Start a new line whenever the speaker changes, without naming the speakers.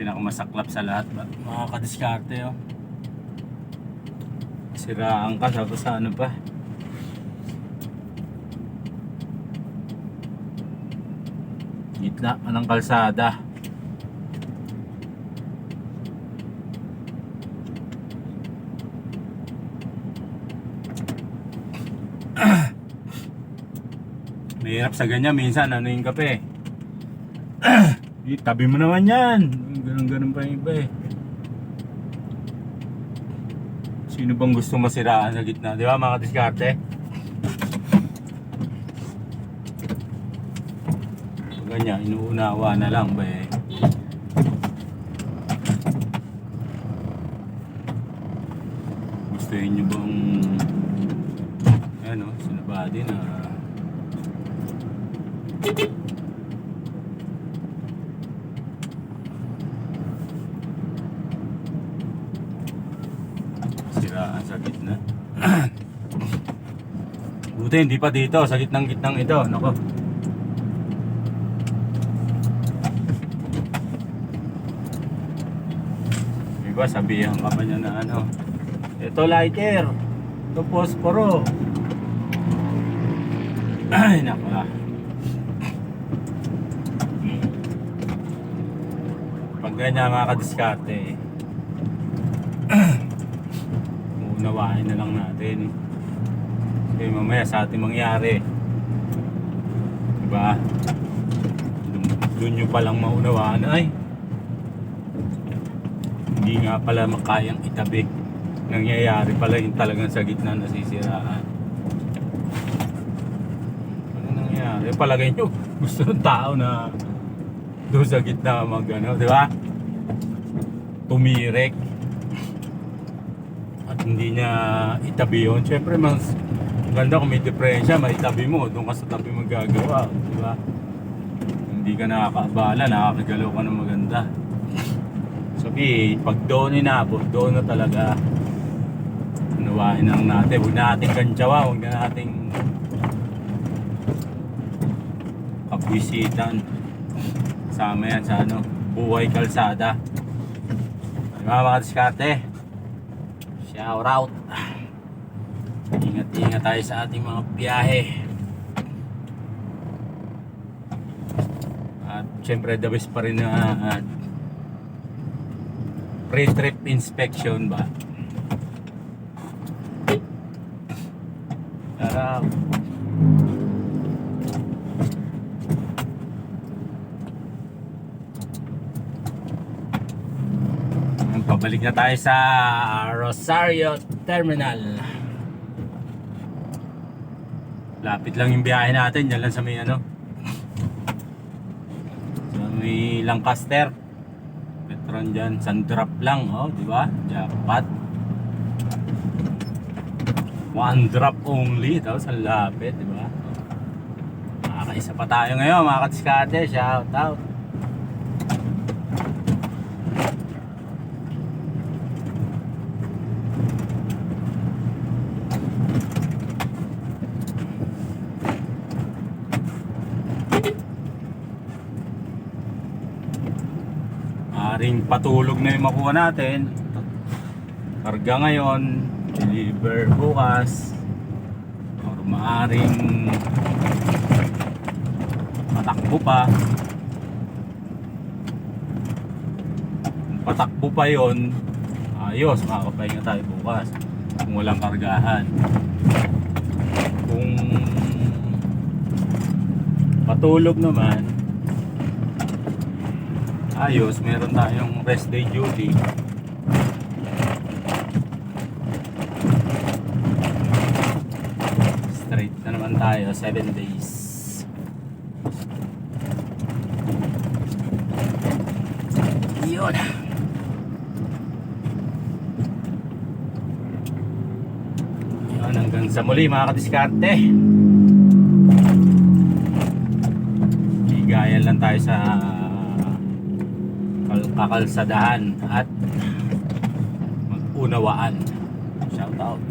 pinakamasaklap sa lahat ba? Mga kadiskarte oh. Siraan ka tapos sa ano pa. Gitna ka ng kalsada. Mahirap sa ganyan, minsan ano yung kape. Eh, tabi mo naman yan. Ganun ganun pa yung iba eh. Sino bang gusto masiraan sa gitna? Di ba mga diskarte? Ganyan, inuunawa na lang ba eh. Gusto nyo bang ano, sinabadi na siraan sa gitna. Buti hindi pa dito, sa gitnang gitnang ito. Nako. Diba sabihan ka pa niya na ano. Ito lighter. Ito posporo. Ay, nako. Pag ganyan mga kadiskarte, unawain na lang natin. Kasi mamaya sa ating mangyari. Diba? Dun, nyo palang maunawaan ay hindi nga pala makayang itabi. Nangyayari pala yung talagang sa gitna nasisiraan. Ano nangyayari? Palagay nyo, gusto ng tao na doon sa gitna mag ano, di ba? Tumirek hindi niya itabi yun. Siyempre, mas maganda kung may diferensya, maitabi mo, doon ka sa tabi magagawa, di ba? Hindi ka nakakaabala, nakakagalaw ka ng maganda. Sabi, pag doon inabot, doon na talaga unawain lang natin. Huwag na natin kantsawa, huwag na nating kapwisitan. Sama yan sa ano, buhay kalsada. Diba mga diskarte? Shout out. Ingat-ingat tayo sa ating mga biyahe. At syempre the best pa rin na uh, pre-trip inspection ba? Para Ayan, Pabalik na tayo sa Rosario Terminal. Lapit lang yung biyahe natin. Yan lang sa may ano. Sa may Lancaster. Petron dyan. Sandrop lang. Oh, di ba? Jackpot. One drop only. Tapos ang lapit. Di ba? Makakaisa pa tayo ngayon mga katiskate. Shout out. Aring patulog na yung makuha natin. Karga ngayon, deliver bukas. Or maaring matakbo pa. Patakbo pa yon ayos, makakapahinga tayo bukas. Kung walang kargahan. Kung patulog naman, ayos, meron tayong rest day duty. Straight na naman tayo, 7 days. Yun. Yun, hanggang sa muli mga kadiskarte. Higayan lang tayo sa kakalsadahan at mag-unawaan. Shout out.